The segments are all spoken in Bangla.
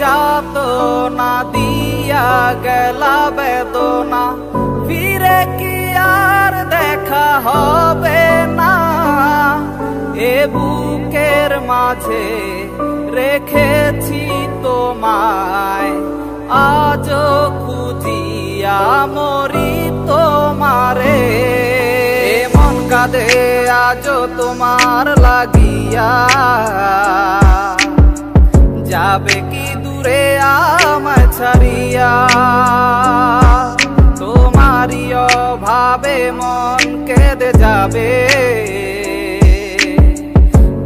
যাত না দিয়া গেলা বেদনা? মাঝে রেখেছি তোমায়। আজ খুঁজিয়া মরি তোমারে। মন কাঁদে আজ তোমার লাগিয়া। যাবে কি দূরে আমায় ছাড়িয়া? তোমারই অভাবে মন কেঁদে যাবে।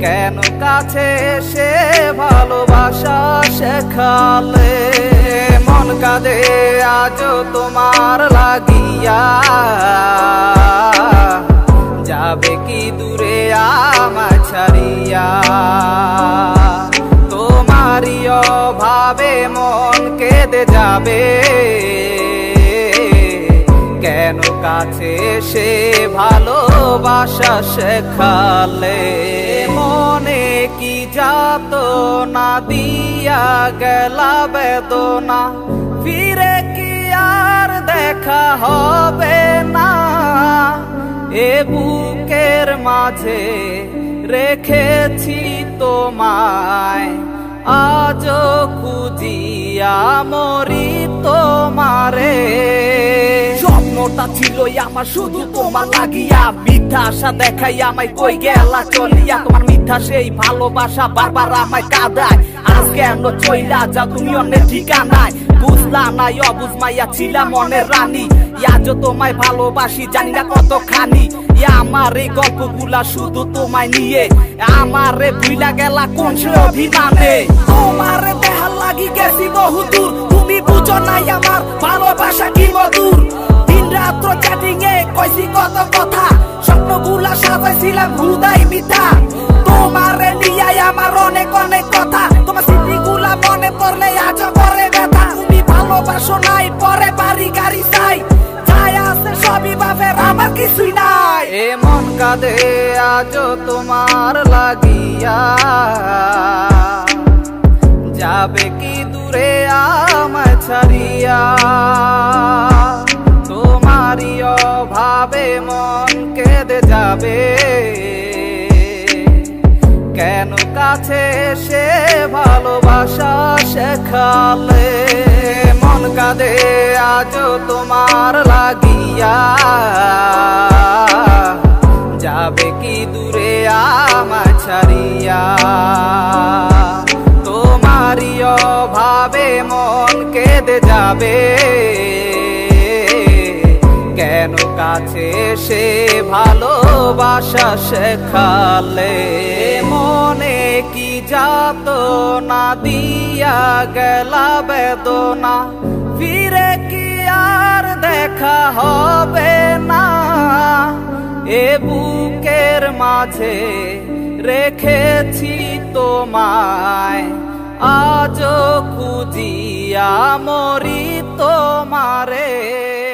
কেন কাছে সে ভালোবাসা শেখালে? মন কাঁদে আজ তোমার লাগিয়া। যাবে কি দূরে আমায় ছাড়িয়া? তোমারই অভাবে মন কেঁদে যাবে। কাছে সে ভালোবাসা শেখালে। মনে কি যাত না দিয়া গেলা বেদনা। ফিরে কি আর দেখা হবে না। এ বুকের মাঝে রেখেছি তোমায়। আজ খুঁজিয়া মরি আমার? শুধু তোমার লাগিয়া মিথ্যা আশা দেখাই আমায় কই গেলা চলিয়া? তোমার মিথ্যা সেই ভালোবাসা বারবার আমায় কাঁদায়। আজ কেন চইলা যা তুমি অন্যের ঠিকানায়? বুঝলা নাই, অবুঝ মাইয়া ছিলাম মনের রানী। আজ তোমায় ভালোবাসি, জানি না কত খানি আমার এই গল্পগুলা শুধু তোমায় নিয়ে। আমারে ভুইলা গেলা কোন সে অভিমানে? তোমার দেহার লাগি গেছি বহু দূর তুমি বুঝো নাই আমার কইছি কত কথা, স্বপ্নগুলা সাজাইছিলাম হুদাই মিথ্যা তোমারে নিয়ে আমার অনেক অনেক কথা, তোমার স্মৃতিগুলা মনে পড়লে আজ করে ব্যথা। তুমি ভালোবাসো নাই, পরে বাড়ি গাড়ি চাই। যাই আছে সবই বাপের, আমার কিছুই নাই। এ মন কাঁদে আজ তোমার লাগিয়া। যাবে কি দূরে আমায় ছাড়িয়া? অভাবে মন কেঁদে যাবে। কেন কাছে সে ভালোবাসা শেখালে? মন কাঁদে আজ তোমার লাগিয়া। যাবে কি দূরে আমায় ছাড়িয়া? তোমারই অভাবে মন কেঁদে যাবে। সে ভালোবাসা শেখালে। মনে কি যাত না দিয়া গেলা বেদনা। ফিরে কি আর দেখা হবে না। এ বুকের মাঝে রেখেছি তোমায়। আজ খুঁজিয়া মরি তোমারে।